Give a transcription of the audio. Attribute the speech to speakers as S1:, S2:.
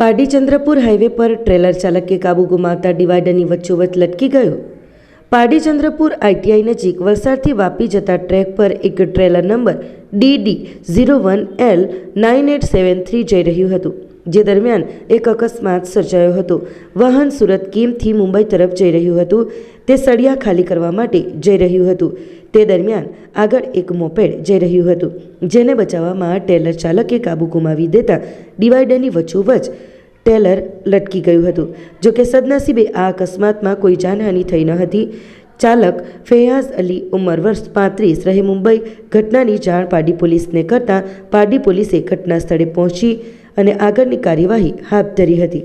S1: પારડીચંદ્રપુર highway પર trailer ચાલકે કાબુ ગુમાવતા ડિવાઈડરની વચ્ચોવચ લટકી ગયો. પારડીચંદ્રપુર આઈટીઆઈ નજીક વલસાડથી વાપી જતા ટ્રેક પર એક trailer number DD zero one L nine eight seven three જઈ રહ્યું હતું. જે દરમિયાન એક અકસ્માત સર્જાયો હતો. વાહન સુરત કીમથી મુંબઈ તરફ જઈ રહ્યું હતું. તે સળિયા ખાલી કરવા માટે જઈ રહ્યું હતું. તે દરમિયાન આગળ એક મોપેડ જઈ રહ્યું હતું, જેને બચાવવામાં ટેલર ચાલકે કાબુ ગુમાવી દેતા ડિવાઈડરની વચ્ચોવચ ટેલર લટકી ગયું હતું. જોકે સદનસીબે આ અકસ્માતમાં કોઈ જાનહાનિ થઈ ન હતી. ચાલક ફૈયાઝ અલી ઉંમર વર્ષ પાંત્રીસ રહે મુંબઈ ઘટનાની જાણ પારડી પોલીસને કરતાં પારડી પોલીસે ઘટના સ્થળે પહોંચી અને આગળની કાર્યવાહી હાથ ધરી હતી.